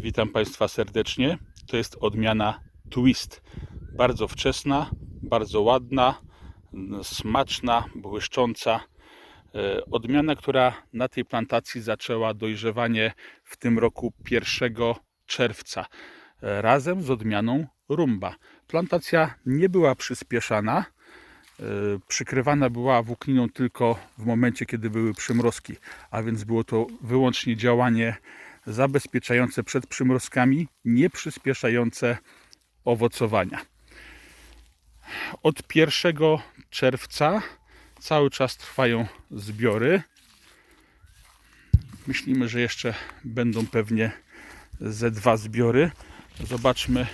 Witam Państwa serdecznie. To jest odmiana Twist. Bardzo wczesna, bardzo ładna, smaczna, błyszcząca. E, Odmiana, która na tej plantacji zaczęła dojrzewanie w tym roku 1 czerwca e, razem z odmianą Rumba. Plantacja nie była przyspieszana. e, Przykrywana była włókniną tylko w momencie, kiedy były przymrozki, a więc było to wyłącznie działanie zabezpieczające przed przymrozkami, nie przyspieszające owocowania. Od 1 czerwca cały czas trwają zbiory. Myślimy, że jeszcze będą pewnie ze dwa zbiory. Zobaczmy,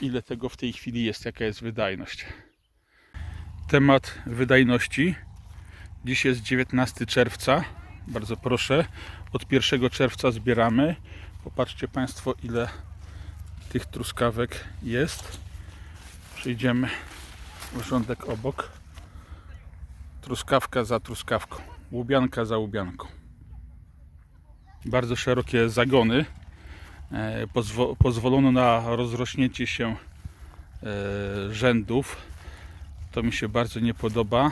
ile tego w tej chwili jest, jaka jest wydajność. Temat wydajności. Dziś jest 19 czerwca. Bardzo proszę. Od 1 czerwca zbieramy. Popatrzcie Państwo, ile tych truskawek jest. Przejdziemy w rządek obok. Truskawka za truskawką. Łubianka za łubianką. Bardzo szerokie zagony. E, Pozwo- pozwolono na rozrośnięcie się e, rzędów. To mi się bardzo nie podoba.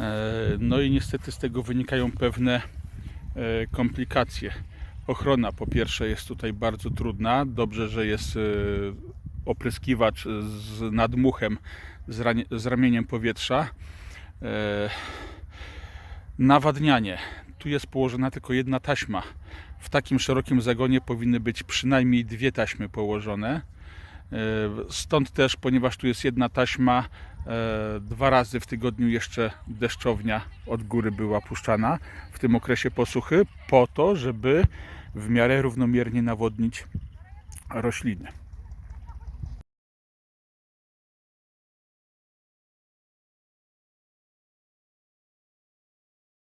E, No i niestety z tego wynikają pewne e, komplikacje. Ochrona po pierwsze jest tutaj bardzo trudna. Dobrze, że jest e, opryskiwacz z nadmuchem, z, ramieniem powietrza. Nawadnianie. Tu jest położona tylko jedna taśma. W takim szerokim zagonie powinny być przynajmniej dwie taśmy położone. E, Stąd też, ponieważ tu jest jedna taśma, e, dwa razy w tygodniu jeszcze deszczownia od góry była puszczana w tym okresie posuchy, po to, żeby w miarę równomiernie nawodnić rośliny.